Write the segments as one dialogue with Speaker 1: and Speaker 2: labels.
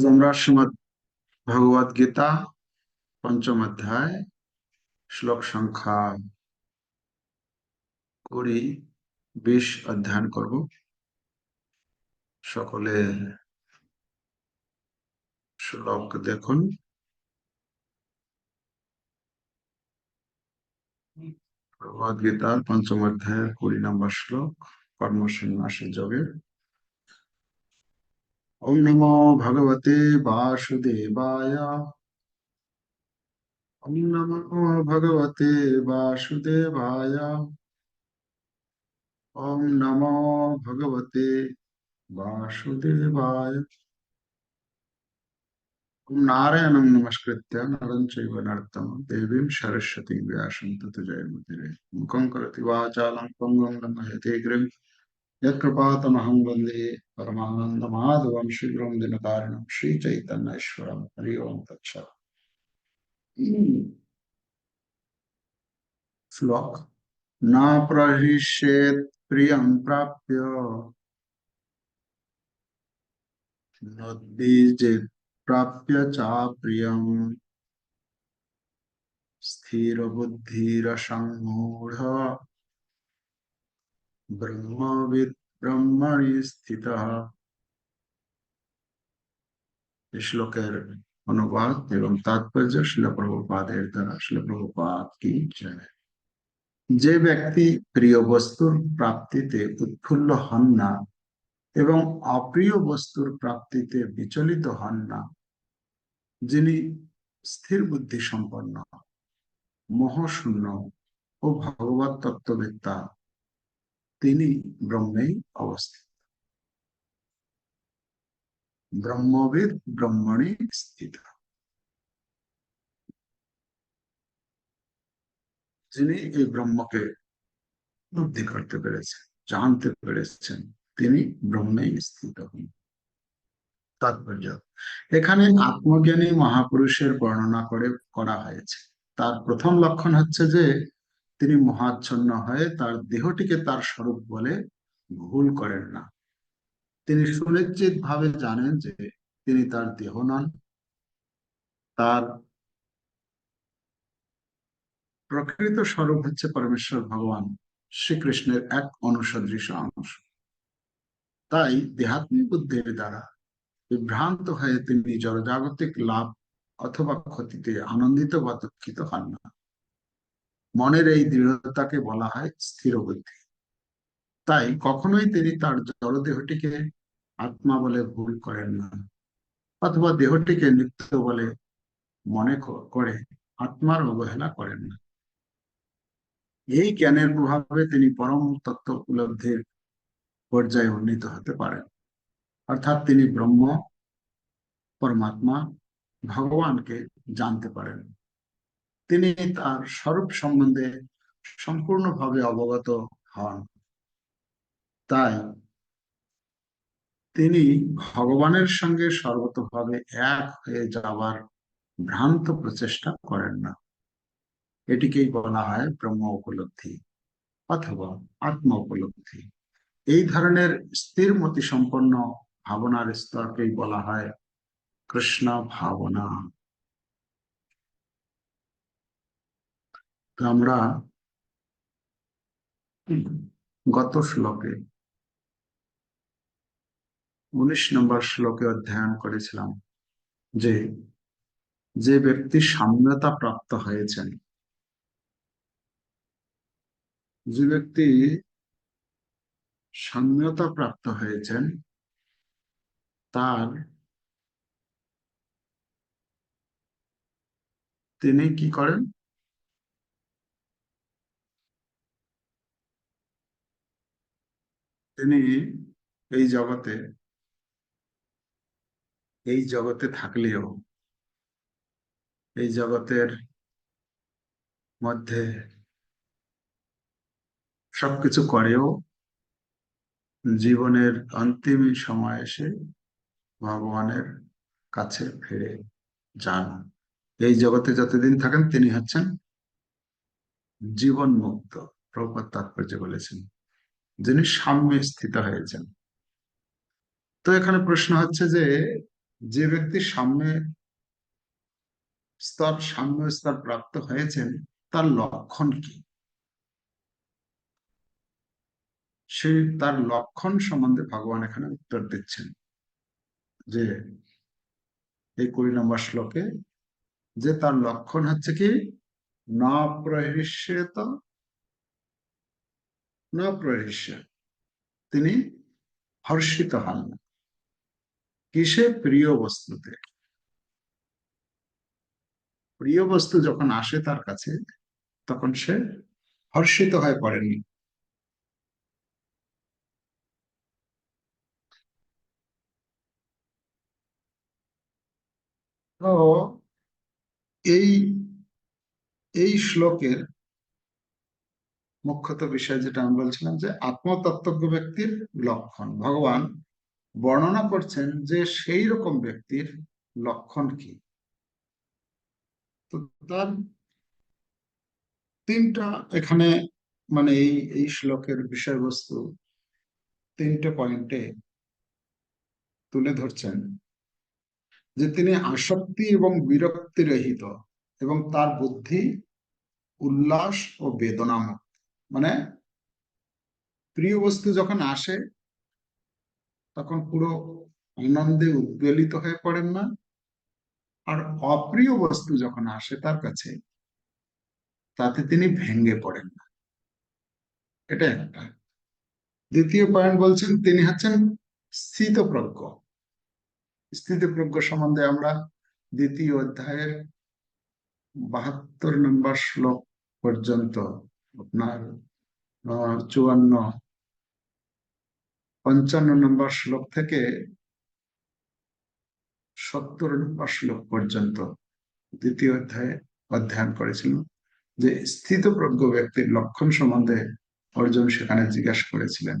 Speaker 1: আজ আমরা শ্রীমদ ভগবত গীতা পঞ্চম অধ্যায়, শ্লোক সংখ্যা কুড়ি, বিশ অধ্যয়ন করব। সকলে শ্লোক দেখুন। ভগবত গীতার পঞ্চম অধ্যায়ের কুড়ি নম্বর শ্লোক, কর্মসন্ন্যাসী যোগের ওম নমো ভগবতে বাসুদেবায়। ওম নমো ভগবতে বাসুদেবায়। ওম নমো ভগবতে ওম নারায়ণং নমস্কৃত্য নরং চৈব নর্তম দেবীম সরস্বতী ব্যাসং তত জয়মুদিরে মুখং করতি বাচালং পঙ্গং লঙ্ঘয়তে গিরিম। यत्कृपातमहं वंदे परमानन्दमाधवं शीघ्रं दिनकारिणं श्रीचैतन्येश्वरं। हरि ओं तत्सत् श्लोक। न प्रहिष्येत् प्रियं प्राप्य। नोद्बीजेत् प्राप्य चाप्रियम् स्थिरबुद्धिरसम्मूढ। ব্রহ্মবিদ ব্রহ্মণি স্থিত শ্লোকের অনুবাদ এবং তাৎপর্য শিলপ্রভুপাদের দ্বারা শিলপ্রভুপাদ কি যে ব্যক্তি প্রিয় বস্তুর প্রাপ্তিতে উৎফুল্ল হন না এবং অপ্রিয় বস্তুর প্রাপ্তিতে বিচলিত হন না, যিনি স্থির বুদ্ধি সম্পন্ন মোহশূন্য ও ভগবত তিনি ব্রহ্মেই অবস্থিত। ব্রহ্মবিদ, ব্রহ্মণি স্থিত। যিনি এই ব্রহ্মকে বুদ্ধি করতে পেরেছেন, জানতে পেরেছেন, তিনি ব্রহ্মেই স্থিত। হন তাৎপর্য, এখানে আত্মজ্ঞানী মহাপুরুষের বর্ণনা করে করা হয়েছে। তার প্রথম লক্ষণ হচ্ছে যে তিনি মহাচ্ছন্ন হয়ে তার দেহটিকে তার স্বরূপ বলে ভুল করেন না। তিনি সুনিশ্চিত ভাবে জানেন যে তিনি তার দেহ নন। তার প্রকৃত স্বরূপ হচ্ছে পরমেশ্বর ভগবান শ্রীকৃষ্ণের এক অনুসদৃশ অংশ। তাই দেহাত্মিক বুদ্ধির দ্বারা বিভ্রান্ত হয়ে তিনি জড়জাগতিক লাভ অথবা ক্ষতিতে আনন্দিত বা দুঃখিত হন না। মনের এই দৃঢ়তাকে বলা হয় স্থির বুদ্ধি তাই কখনোই তিনি তার জড়দেহটিকে আত্মা বলে ভুল করেন না, অথবা দেহটিকে নিত্য বলে মনে করে আত্মার অবহেলা করেন না। এই জ্ঞানের প্রভাবে তিনি পরম তত্ত্ব উপলব্ধির পর্যায়ে উন্নীত হতে পারেন। অর্থাৎ তিনি ব্রহ্ম, পরমাত্মা, ভগবানকে জানতে পারেন। তিনি তার স্বরূপ সম্বন্ধে সম্পূর্ণভাবে অবগত হন। তাই তিনি ভগবানের সঙ্গে সর্বতভাবে এক হয়ে যাবার ভ্রান্ত প্রচেষ্টা করেন না। এটিকেই বলা হয় ব্রহ্ম উপলব্ধি অথবা আত্ম উপলব্ধি। এই ধরনের স্থির মতি সম্পন্ন ভাবনার স্তরকেই বলা হয় কৃষ্ণ ভাবনা। আমরা গত শ্লোকে উনিশ নম্বর শ্লোকে অধ্যয়ন করেছিলাম যে যে ব্যক্তি সাম্যতা প্রাপ্ত হয়েছেন, যে ব্যক্তি সাম্যতা প্রাপ্ত হয়েছেন, তার তিনি কি করেন? তিনি এই জগতে এই জগতে থাকলেও, এই জগতের মধ্যে সবকিছু করেও জীবনের অন্তিম সময় এসে ভগবানের কাছে ফিরে যান। এই জগতে যতদিন থাকেন, তিনি হচ্ছেন জীবন মুক্ত প্রপাত তাৎপর্য বলেছেন। যিনি সাম্যে স্থিত হয়েছেন। তো এখানে প্রশ্ন হচ্ছে যে যে ব্যক্তি সাম্য স্তর সাম্য স্তর প্রাপ্ত হয়েছেন, তার লক্ষণ কি? সেই তার লক্ষণ সম্বন্ধে ভগবান এখানে উত্তর দিচ্ছেন যে, এই কুড়ি নম্বর শ্লোকে যে তার লক্ষণ হচ্ছে কি? না প্রহিষ্যেত না তিনি হর্ষিত হন। কিসে প্রিয় বস্তুতে প্রিয় বস্তু যখন আসে তার কাছে, তখন সে হর্ষিত হয়ে পড়েনি। তো এই এই শ্লোকের মুখ্যত বিষয় যেটা আমি বলছিলাম যে আত্মতত্ত্বজ্ঞ ব্যক্তির লক্ষণ। ভগবান বর্ণনা করছেন যে সেই রকম ব্যক্তির লক্ষণ কি? তো তার তিনটা এখানে মানে এই এই শ্লোকের বিষয়বস্তু তিনটে পয়েন্টে তুলে ধরছেন যে তিনি আসক্তি এবং বিরক্তি রহিত এবং তার বুদ্ধি উল্লাস ও বেদনামুক্ত। মানে প্রিয় বস্তু যখন আসে, তখন পুরো আনন্দে উদ্বেলিত হয়ে পড়েন না। আর অপ্রিয় বস্তু যখন আসে তার কাছে, তাতে তিনি ভেঙ্গে পড়েন না। এটা একটা। দ্বিতীয় পয়েন্ট বলছেন, তিনি হচ্ছেন স্থিতপ্রজ্ঞ। স্থিতপ্রজ্ঞ সম্বন্ধে আমরা দ্বিতীয় অধ্যায়ের বাহাত্তর নম্বর শ্লোক পর্যন্ত আপনার চুয়ান্ন, পঞ্চান্ন নম্বর শ্লোক থেকে সত্তর নম্বর শ্লোক পর্যন্ত দ্বিতীয় অধ্যায়ে অধ্যয়ন করেছিল যে স্থিতপ্রজ্ঞ ব্যক্তির লক্ষণ সম্বন্ধে অর্জুন সেখানে জিজ্ঞাসা করেছিলেন,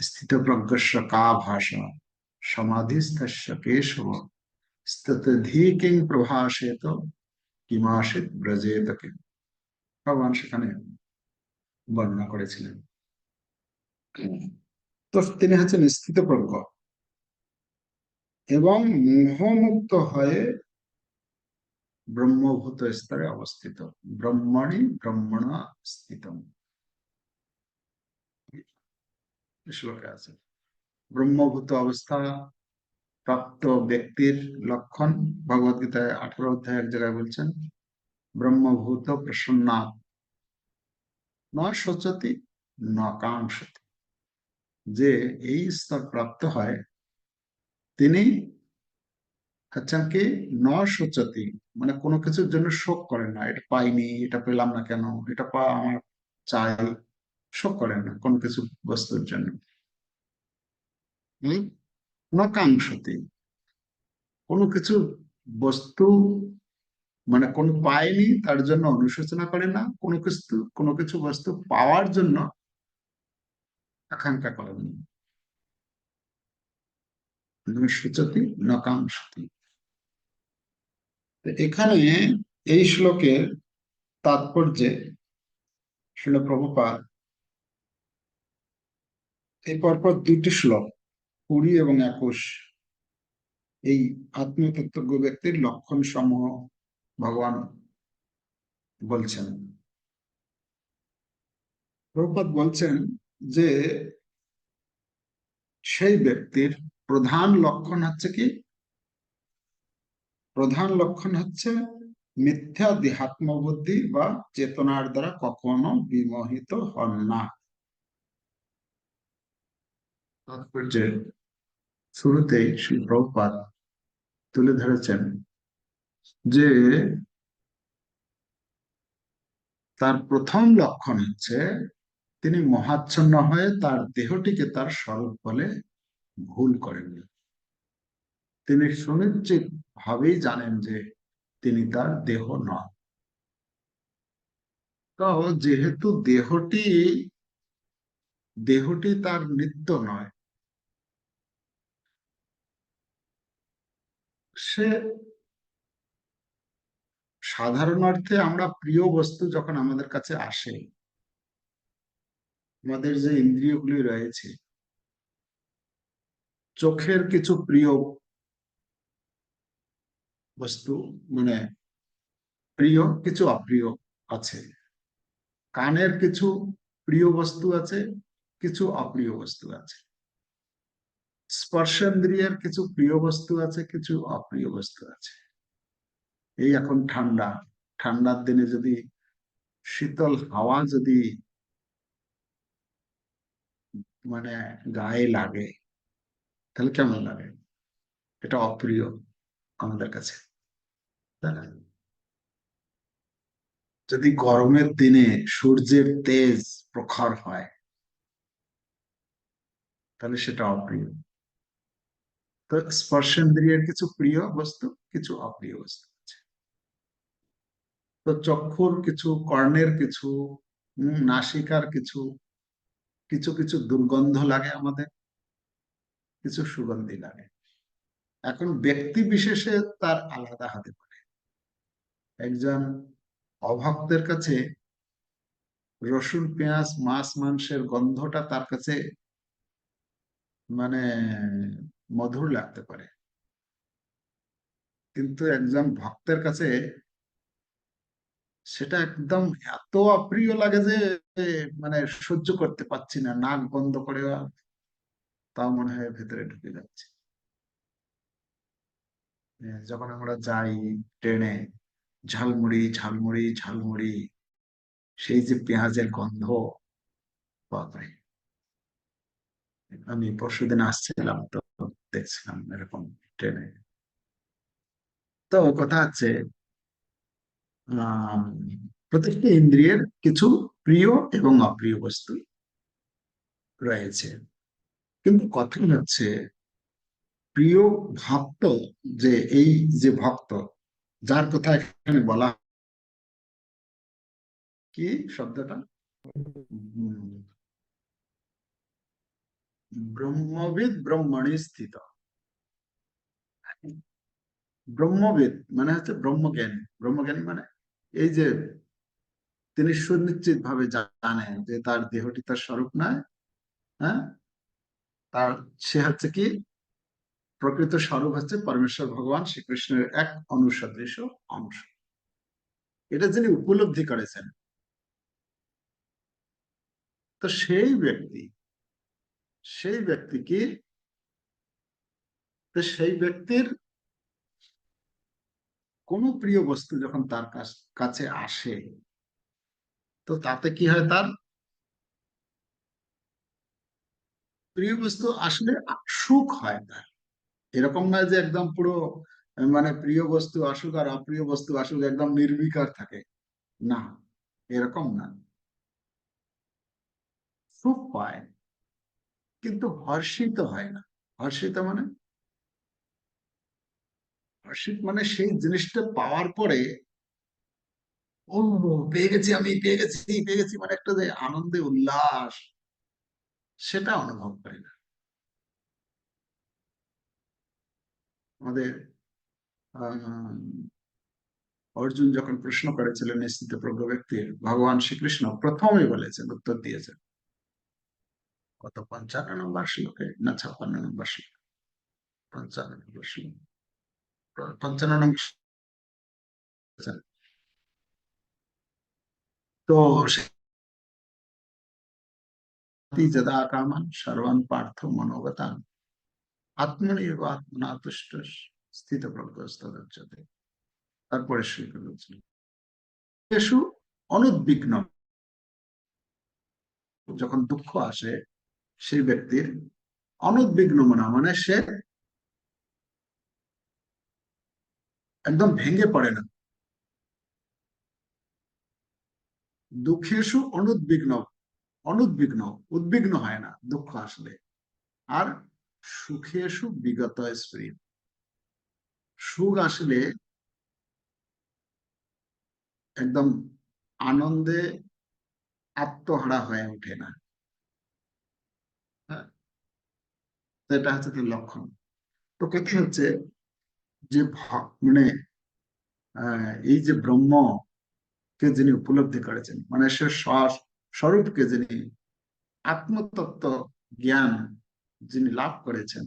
Speaker 1: স্থিতপ্রজ্ঞস্য কা ভাষা? সমাধিস্থস্য কেশব? স্থিতধি কিং প্রভাসেত কিমাসিত ব্রজেত ভগবান সেখানে বর্ণনা করেছিলেন। তো তিনি হচ্ছেন স্থিতপ্রজ্ঞ। এবং মোহমুক্ত হয়ে ব্রহ্মভূত স্তরে অবস্থিত। ব্রহ্মণি ব্রহ্মণা স্থিত শ্লোকে আছে। ব্রহ্মভূত অবস্থা প্রাপ্ত ব্যক্তির লক্ষণ। ভগবত গীতায় আঠারো অধ্যায় এক জায়গায় বলছেন, ব্রহ্মভূত প্রসন্না ন কাঙ্ক্ষতি যে এই স্তর প্রাপ্ত হয়, তিনি হচ্ছেন কি ন মানে কোনো কিছুর জন্য শোক করেন না। এটা পাইনি, এটা পেলাম না কেন, এটা পা আমার চাই শোক করেন না কোনো কিছু বস্তুর জন্য। নকাংশতি। কোনো কিছু বস্তু মানে কোন পায়নি তার জন্য অনুশোচনা করে না, কোনো কিছু কোনো কিছু বস্তু পাওয়ার জন্য আকাঙ্ক্ষা করেন নকাংশতি এখানে এই শ্লোকের তাৎপর্যে শিল প্রভুপাত এই পরপর দুটি শ্লোক, কুড়ি এবং একুশ, এই আত্মতত্ত্বজ্ঞ ব্যক্তির লক্ষণ সমূহ ভগবান বলছেন। প্রভুপাত বলছেন যে, সেই ব্যক্তির প্রধান লক্ষণ হচ্ছে কি? প্রধান লক্ষণ হচ্ছে মিথ্যা দেহাত্মবুদ্ধি বা চেতনার দ্বারা কখনো বিমোহিত হন না। তাৎপর্যের শুরুতেই শ্রী প্রভুপাত তুলে ধরেছেন যে তার প্রথম লক্ষণ হচ্ছে তিনি মহাচ্ছন্ন হয়ে তার দেহটিকে তার স্বরূপ বলে ভুল করেননি তিনি সুনিশ্চিত ভাবেই জানেন যে তিনি তার দেহ নন। তো যেহেতু দেহটি দেহটি তার নিত্য নয়, সে সাধারণ অর্থে আমরা প্রিয় বস্তু যখন আমাদের কাছে আসে, আমাদের যে ইন্দ্রিয়গুলি রয়েছে, চোখের কিছু প্রিয় বস্তু মানে প্রিয়, কিছু অপ্রিয় আছে। কানের কিছু প্রিয় বস্তু আছে, কিছু অপ্রিয় বস্তু আছে। স্পর্শেন্দ্রিয়ের কিছু প্রিয় বস্তু আছে, কিছু অপ্রিয় বস্তু আছে। এই এখন ঠান্ডা। ঠান্ডার দিনে যদি শীতল হাওয়া যদি মানে গায়ে লাগে, তাহলে কেমন লাগে? এটা অপ্রিয় আমাদের কাছে যদি গরমের দিনে সূর্যের তেজ প্রখর হয়, তাহলে সেটা অপ্রিয়। তো স্পর্শেন্দ্রিয়ের কিছু প্রিয় বস্তু, কিছু অপ্রিয় বস্তু। তো চক্ষুর কিছু, কর্ণের কিছু নাসিকার কিছু কিছু কিছু দুর্গন্ধ লাগে আমাদের, কিছু সুগন্ধি লাগে। এখন ব্যক্তি বিশেষে তার আলাদা হতে পারে একজন অভক্তের কাছে রসুন, পেঁয়াজ, মাছ, মাংসের গন্ধটা তার কাছে মানে মধুর লাগতে পারে। কিন্তু একজন ভক্তের কাছে সেটা একদম এত অপ্রিয় লাগে যে মানে সহ্য করতে পারছি না নাক বন্ধ করে তাও মনে হয় ভেতরে ঢুকে যাচ্ছে। হ্যাঁ, যখন আমরা যাই ট্রেনে ঝালমুড়ি ঝালমুড়ি ঝালমুড়ি সেই যে পেঁয়াজের গন্ধ বাপরে! আমি পরশুদিন আসছিলাম তো দেখছিলাম এরকম ট্রেনে। তো কথা আহ প্রত্যেকটি ইন্দ্রিয়ের কিছু প্রিয় এবং অপ্রিয় বস্তু রয়েছে। কিন্তু কথা হচ্ছে, প্রিয় ভক্ত যে, এই যে ভক্ত, যার কথা এখানে বলা কি শব্দটা? ব্রহ্মবিদ ব্রহ্মণি স্থিত। ব্রহ্মবিদ মানে হচ্ছে ব্রহ্মজ্ঞানী। ব্রহ্মজ্ঞানী মানে এই যে তিনি সুনিশ্চিত ভাবে জানেন যে তার দেহটি তার স্বরূপ নয় হ্যাঁ? তার, সে হচ্ছে কি? প্রকৃত স্বরূপ হচ্ছে পরমেশ্বর ভগবান শ্রীকৃষ্ণের এক অনুসদৃশ অংশ। এটা যিনি উপলব্ধি করেছেন। তো সেই ব্যক্তি সেই ব্যক্তি কি? সেই ব্যক্তির কোন প্রিয় বস্তু যখন তার কাছে আসে, তো তাতে কি হয় তার? প্রিয় বস্তু আসলে সুখ হয় তার। এরকম নয় যে একদম পুরো মানে প্রিয় বস্তু আসুক আর অপ্রিয় বস্তু আসুক একদম নির্বিকার থাকে। না, এরকম না। সুখ পায় কিন্তু হর্ষিত হয় না। হর্ষিত মানে? মানে সেই জিনিসটা পাওয়ার পরে, ও পেয়ে গেছি আমি, পেয়ে গেছি পেয়ে গেছি মানে একটা যে আনন্দে উল্লাস, সেটা অনুভব করি না। আমাদের অর্জুন যখন প্রশ্ন করেছিলেন নিশ্চিত প্রজ্ঞ ব্যক্তির, ভগবান শ্রীকৃষ্ণ প্রথমে বলেছেন, উত্তর দিয়েছেন। কত পঞ্চান্ন নম্বর শ্লোকে, না ছাপ্পান্ন নম্বর শ্লোকে, পঞ্চান্ন নম্বর শ্লোক। যদা কামান সর্বান পার্থ মনোগতান স্থিত তারপরে অনুদ্বিগ্ন যখন দুঃখ আসে, সেই ব্যক্তির অনুদ্বিগ্ন মনা মানে সে একদম ভেঙে পড়ে না। দুঃখেশু অনুদ্বিগ্ন অনুদ্বিগ্ন, উদ্বিগ্ন হয় না, দুঃখ আসলে। আর সুখেশু বিগত স্প্রিয় সুখ আসলে একদম আনন্দে আত্মহারা হয়ে ওঠে না। হ্যাঁ? এটা হচ্ছে লক্ষণ। তো কথা হচ্ছে যে মানে এই যে ব্রহ্ম কে যিনি উপলব্ধি করেছেন মানে সে স্বরূপকে যিনি আত্মতত্ত্ব জ্ঞান যিনি লাভ করেছেন,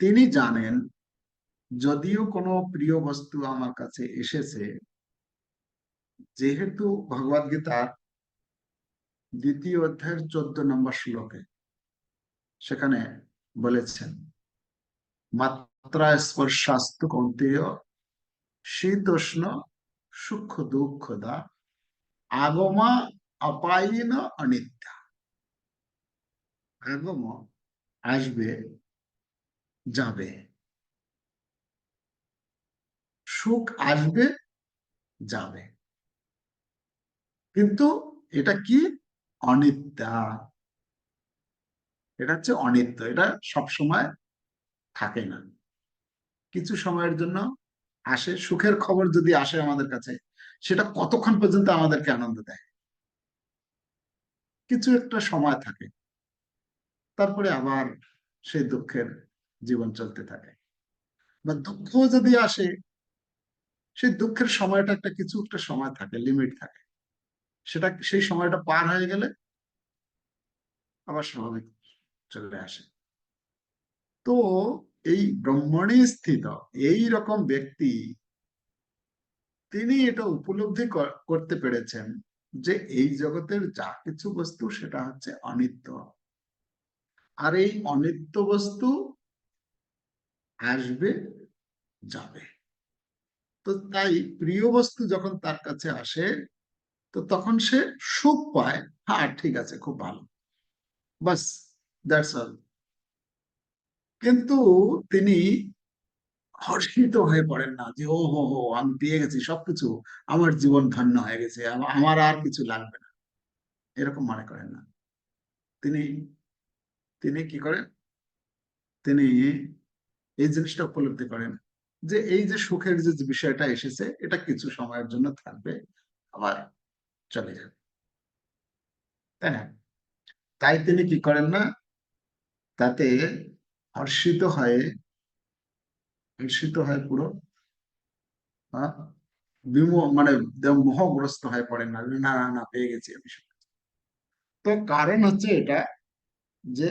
Speaker 1: তিনি জানেন যদিও কোনো প্রিয় বস্তু আমার কাছে এসেছে, যেহেতু ভগবদ গীতার দ্বিতীয় অধ্যায়ের চোদ্দ নম্বর শ্লোকে সেখানে বলেছেন, মাত্রা স্পর্শাস্তু কন্তেয় শীতোষ্ণ সুখ দুঃখ দা আগমা অপায়ীন অনিত্যা। আগম আসবে, যাবে। সুখ আসবে, যাবে। কিন্তু এটা কি? অনিত্যা। এটা হচ্ছে অনিত্য, এটা সবসময় থাকে না। কিছু সময়ের জন্য আসে, সুখের খবর যদি আসে আমাদের কাছে, সেটা কতক্ষণ পর্যন্ত আমাদেরকে আনন্দ দেয়? কিছু একটা সময় থাকে, তারপরে আবার সেই দুঃখের জীবন চলতে থাকে। বা দুঃখ যদি আসে, সেই দুঃখের সময়টা একটা কিছু একটা সময় থাকে লিমিট থাকে। সেটা, সেই সময়টা পার হয়ে গেলে আবার স্বাভাবিক চলে আসে। তো এই ব্রহ্মণে স্থিত এই রকম ব্যক্তি তিনি এটা উপলব্ধি করতে পেরেছেন যে এই জগতের যা কিছু বস্তু সেটা হচ্ছে অনিত্য। আর এই অনিত্য বস্তু আসবে, যাবে। তো তাই প্রিয় বস্তু যখন তার কাছে আসে, তো তখন সে সুখ পায়। হ্যাঁ ঠিক আছে, খুব ভালো। বাস দ্যাটস অল কিন্তু তিনি হর্ষিত হয়ে পড়েন না যে, ও, হো হো, আমি পেয়ে গেছি সবকিছু। আমার জীবন ধন্য হয়ে গেছে। আমার আর কিছু লাগবে না। এরকম মনে করেন না। তিনি তিনি কি করেন? তিনি এই জিনিসটা উপলব্ধি করেন যে, এই যে সুখের যে বিষয়টা এসেছে, এটা কিছু সময়ের জন্য থাকবে, আবার চলে যাবে। তাই না? তাই তিনি কি করেন না? তাতে হর্ষিত হয়ে, হর্ষিত হয় পুরো মানে মোহগ্রস্ত হয়ে পড়েন না না না পেয়ে গেছি আমি তো কারণ হচ্ছে এটা যে,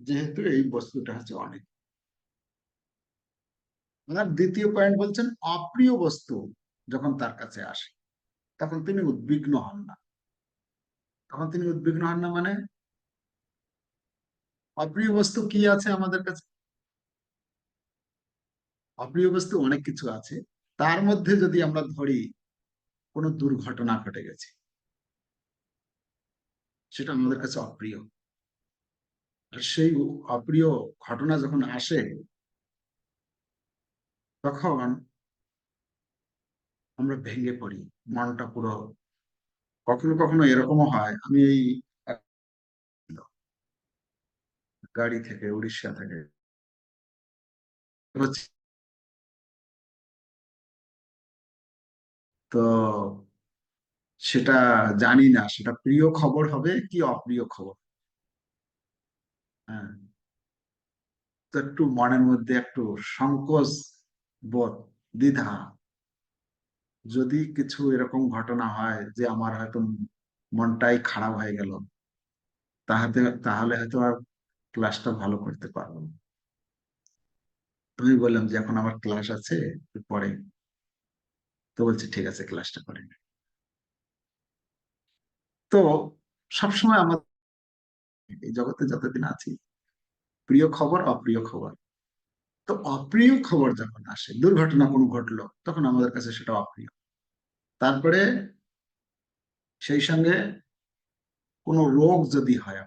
Speaker 1: যেহেতু এই বস্তুটা হচ্ছে অনেক। দ্বিতীয় পয়েন্ট বলছেন, অপ্রিয় বস্তু যখন তার কাছে আসে, তখন তিনি উদ্বিগ্ন হন না। তখন তিনি উদ্বিগ্ন হন না মানে অপ্রিয় বস্তু কি আছে আমাদের কাছে? অপ্রিয় বস্তু অনেক কিছু আছে। তার মধ্যে যদি আমরা ধরি, কোনো দুর্ঘটনা ঘটে গেছে। সেটা আমাদের কাছে অপ্রিয়। আর সেই অপ্রিয় ঘটনা যখন আসে, তখন আমরা ভেঙে পড়ি। মনটা পুরো কখনো কখনো এরকমও হয়। আমি এই গাড়ি থেকে উড়িষ্যা থেকে। তো সেটা জানি না, সেটা প্রিয় খবর হবে কি অপ্রিয় খবর? হ্যাঁ। তো একটু মনের মধ্যে একটু সংকোচ বোধ, দ্বিধা। যদি কিছু এরকম ঘটনা হয় যে আমার হয়তো মনটাই খারাপ হয়ে গেল তাহাতে তাহলে হয়তো আর ক্লাসটা ভালো করতে পারব আমি বললাম যে, এখন আমার ক্লাস আছে পরে তো বলছে, ঠিক আছে ক্লাসটা করে তো সবসময় আমার এই জগতে যতদিন আছি, প্রিয় খবর, অপ্রিয় খবর। তো অপ্রিয় খবর যখন আসে, দুর্ঘটনা কোনো ঘটলো, তখন আমাদের কাছে সেটা অপ্রিয়। তারপরে সেই সঙ্গে কোনো রোগ যদি হয়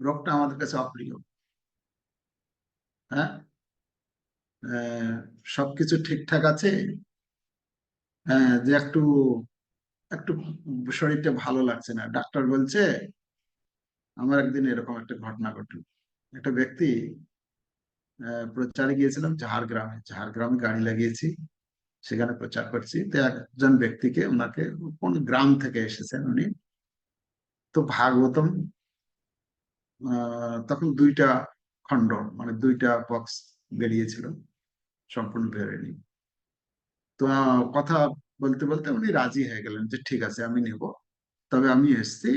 Speaker 1: রোগটা আমাদের কাছে অপ্রিয়। হ্যাঁ? সবকিছু ঠিকঠাক আছে? হ্যাঁ যে একটু একটু শরীরটা ভালো লাগছে না। ডাক্তার বলছে, আমার একদিন এরকম একটা ঘটনা ঘটল। একটা ব্যক্তি প্রচারে গিয়েছিলাম ঝাড়গ্রামে। ঝাড়গ্রামে গাড়ি লাগিয়েছি, সেখানে প্রচার করছি। তো একজন ব্যক্তিকে ওনাকে, কোন গ্রাম থেকে এসেছেন উনি? তো ভাগবতম তখন দুইটা খণ্ড মানে দুইটা বক্স বেরিয়েছিল, সম্পূর্ণ বেরোয়নি তো, কথা বলতে বলতে উনি রাজি হয়ে গেলেন যে, ঠিক আছে, আমি নেব। তবে আমি এসছি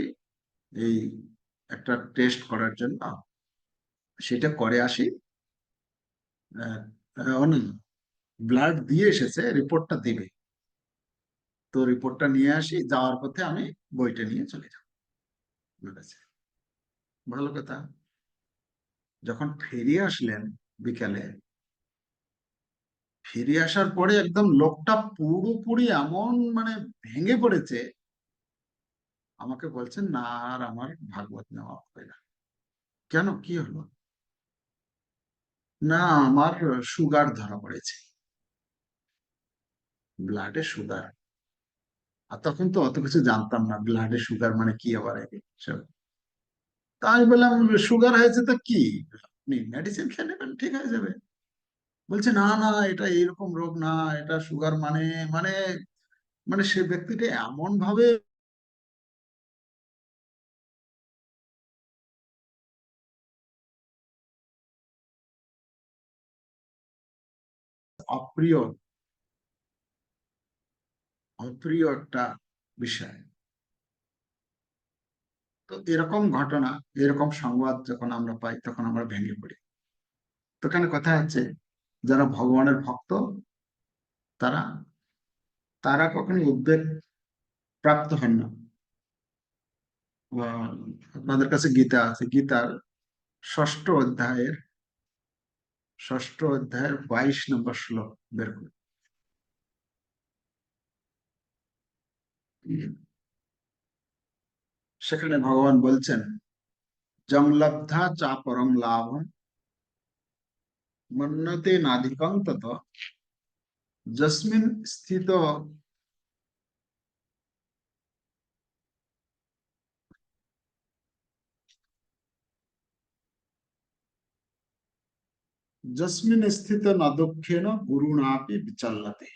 Speaker 1: এই একটা টেস্ট করার জন্য। সেটা করে আসি। অনেক ব্লাড দিয়ে এসেছে রিপোর্টটা দিবে। তো রিপোর্টটা নিয়ে আসি, যাওয়ার পথে আমি বইটা নিয়ে চলে যাব। বলেছে ভালো কথা। যখন ফিরে আসলেন বিকালে, ফিরে আসার পরে একদম লোকটা পুরোপুরি এমন মানে ভেঙে পড়েছে, আমাকে বলছেন, না, আর আমার ভাগবত নেওয়া হবে না। কেন? কি হলো? না, আমার সুগার ধরা পড়েছে। ব্লাডে সুগার। আর তখন তো অত কিছু জানতাম না, ব্লাডে সুগার মানে কি আবার সব তা আমি বললাম সুগার হয়েছে তো কি? আপনি মেডিসিন খেয়ে নেবেন, ঠিক হয়ে যাবে। বলছে, না না, এটা এরকম রোগ না, এটা সুগার মানে মানে মানে সে ব্যক্তিটা এমন ভাবে অপ্রিয় অপ্রিয় একটা বিষয়। তো এরকম ঘটনা, এরকম সংবাদ যখন আমরা পাই, তখন আমরা ভেঙে পড়ি। তো এখানে কথা হচ্ছে, যারা ভগবানের ভক্ত, তারা তারা কখনো উদ্বেগ প্রাপ্ত হন না। আপনাদের কাছে গীতা আছে, গীতার ষষ্ঠ অধ্যায়ের ষষ্ঠ অধ্যায়ের বাইশ নম্বর শ্লোক বের করে সেখানে ভগবান বলছেন জংলব্ধা চা পরং লাভ মন্নতে নাধিকং তত। যস্মিন স্থিত যস্মিন স্থিত ন দুঃখেন গুরুণাপি বিচল্লাতে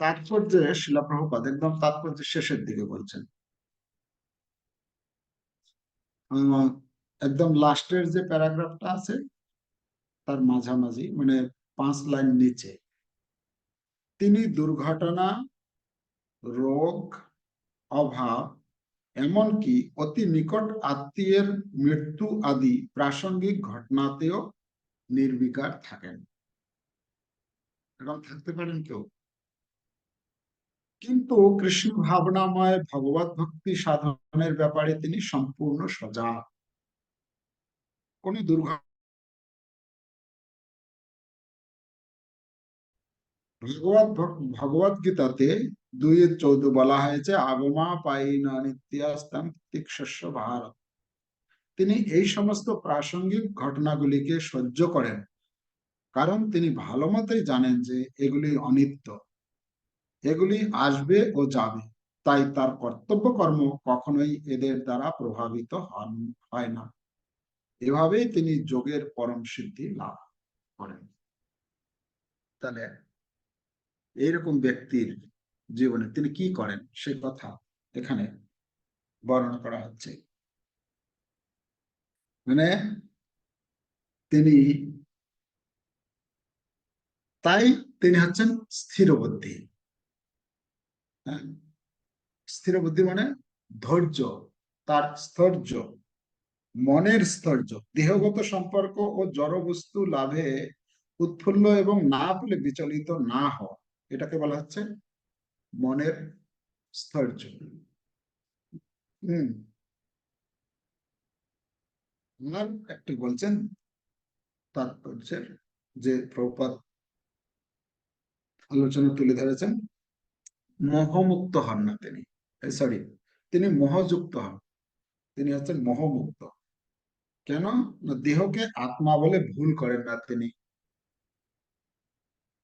Speaker 1: তাৎপর্যে শিলাপ্রভুপাদ একদম তাৎপর্য শেষের দিকে বলছেন। একদম লাস্টের যে প্যারাগ্রাফটা আছে, তার মাঝামাঝি মানে পাঁচ লাইন নিচে, তিনি দুর্ঘটনা, রোগ, অভাব, এমনকি অতি নিকট আত্মীয়ের মৃত্যু আদি প্রাসঙ্গিক ঘটনাতেও নির্বিকার থাকেন। এরকম থাকতে পারেন কেউ? কিন্তু কৃষ্ণ ভাবনাময় ভগবত ভক্তি সাধনের ব্যাপারে তিনি সম্পূর্ণ সজাগ। কোন ভগবত ভগবত গীতাতে দুই চৌদ্দ বলা হয়েছে, আগমা পাইন নিত্যাস্তম তিক্ষস্য ভারত। তিনি এই সমস্ত প্রাসঙ্গিক ঘটনাগুলিকে সহ্য করেন, কারণ তিনি ভালো জানেন যে এগুলি অনিত্য। এগুলি আসবে ও যাবে। তাই তার কর্তব্য কর্ম কখনোই এদের দ্বারা প্রভাবিত হন, হয় না। এভাবেই তিনি যোগের পরম সিদ্ধি লাভ করেন। তাহলে এইরকম ব্যক্তির জীবনে তিনি কি করেন? সে কথা এখানে বর্ণনা করা হচ্ছে। মানে তিনি তাই তিনি হচ্ছেন স্থির বুদ্ধি হ্যাঁ স্থির বুদ্ধি মানে ধৈর্য, তার স্থৈর্য, মনের স্থৈর্য, দেহগত সম্পর্ক ও জড় বস্তু লাভে উৎফুল্ল এবং না বলে বিচলিত না হওয়া, এটাকে বলা হচ্ছে মনের স্থৈর্য। হম। ওনার একটি বলছেন তাৎপর্যের যে প্রপাত আলোচনা তুলে ধরেছেন মোহমুক্ত হন না তিনি সরি তিনি মোহযুক্ত হন তিনি হচ্ছেন মোহমুক্ত। কেন? না, দেহকে আত্মা বলে ভুল করেন না তিনি।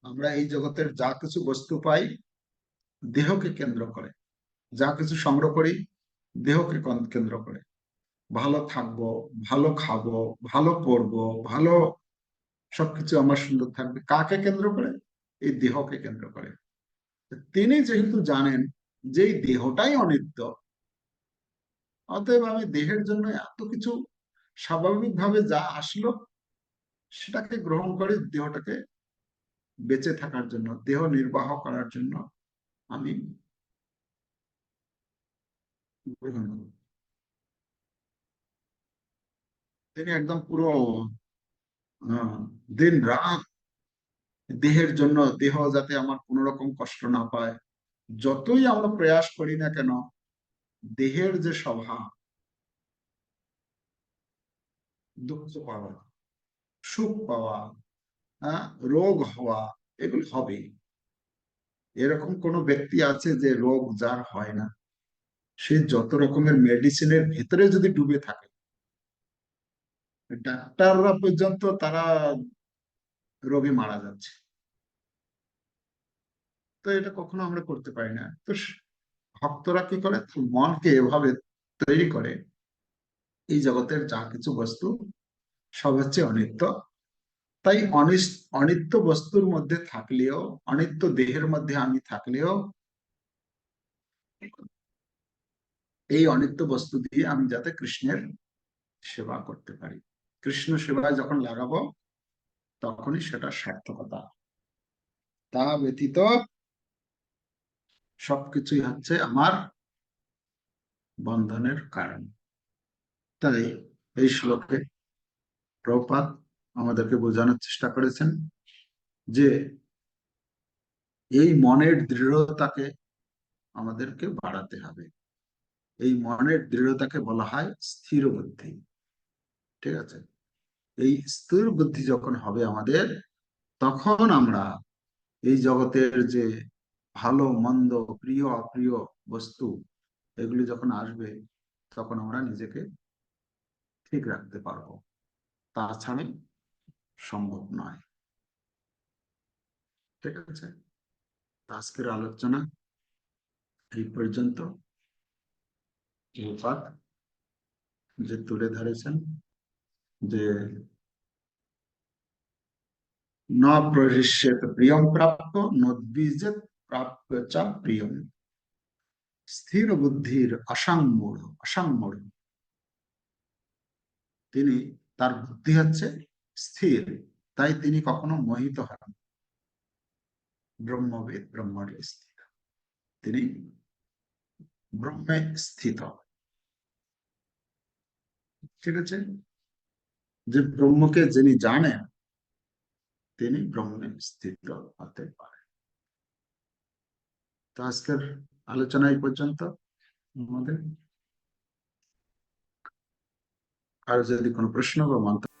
Speaker 1: আমরা এই জগতের যা কিছু বস্তু পাই, দেহকে কেন্দ্র করে। যা কিছু সংগ্রহ করি, দেহকে কেন্দ্র করে? ভালো থাকব, ভালো খাব, ভালো পড়ব, ভালো সবকিছু আমার সুন্দর থাকবে। কাকে কেন্দ্র করে? এই দেহকে কেন্দ্র করে। তিনি যেহেতু জানেন যে দেহটাই অনিত্য, অতএব আমি দেহের জন্য এত কিছু স্বাভাবিকভাবে যা আসলো, সেটাকে গ্রহণ করে দেহটাকে বেঁচে থাকার জন্য, দেহ নির্বাহ করার জন্য আমি তিনি একদম পুরো দিন রাত দেহের জন্য দেহ যাতে আমার কোন রকম কষ্ট না পায়, যতই আমরা প্রয়াস করি না কেন, দেহের যে স্বভাব, দুঃখ পাওয়া, সুখ পাওয়া রোগ হওয়া, এগুলো হবেই এরকম কোন ব্যক্তি আছে যে রোগ যার হয় না? সে যত রকমের মেডিসিনের ভেতরে যদি ডুবে থাকে, ডাক্তাররা পর্যন্ত তারা রোগে মারা যাচ্ছে। তো এটা কখনো আমরা করতে পারি না। তো ভক্তরা কি করে? মনকে এভাবে তৈরি করে। এই জগতের যা কিছু বস্তু, সব হচ্ছে অনিত্য। তাই অনিত্য বস্তুর মধ্যে থাকলেও, অনিত্য দেহের মধ্যে আমি থাকলেও, এই অনিত্য বস্তু দিয়ে আমি যাতে কৃষ্ণের সেবা করতে পারি। কৃষ্ণ সেবায় যখন লাগাবো, তখনই সেটা সার্থকতা। তা ব্যতীত সবকিছুই হচ্ছে আমার বন্ধনের কারণ। তাই এই শ্লোকে প্রপাত আমাদেরকে বোঝানোর চেষ্টা করেছেন যে এই মনের দৃঢ়তাকে আমাদেরকে বাড়াতে হবে। এই মনের দৃঢ়তাকে বলা হয় স্থির বুদ্ধি। ঠিক আছে? এই স্থির বুদ্ধি যখন হবে আমাদের, তখন আমরা এই জগতের যে ভালো, মন্দ, প্রিয়, অপ্রিয় বস্তু এগুলি যখন আসবে, তখন আমরা নিজেকে ঠিক রাখতে পারব। তাছাড়া সম্ভব নয়। ঠিক আছে? আজকের আলোচনা এই পর্যন্ত। প্রপাত যে তুলে ধরেছেন যে ন প্রহৃষ্যেত প্রিয়ম প্রাপ্য নদ্বিজেত প্রাপ্য চ প্রিয়ম স্থির বুদ্ধির অসাঙ্গূঢ় অসাঙ্গূঢ় তিনি, তার বুদ্ধি হচ্ছে স্থির, তাই তিনি কখনো মোহিত হন। ব্রহ্মবেদ ব্রহ্মরে স্থিত তিনি ব্রহ্মে স্থিত। ঠিক আছে? যে ব্রহ্মকে যিনি জানেন, তিনি ব্রহ্মে স্থিত হতে পারেন। তো আজকের আলোচনা এই পর্যন্ত। আমাদের আর যদি কোনো প্রশ্ন বা মন্তব্য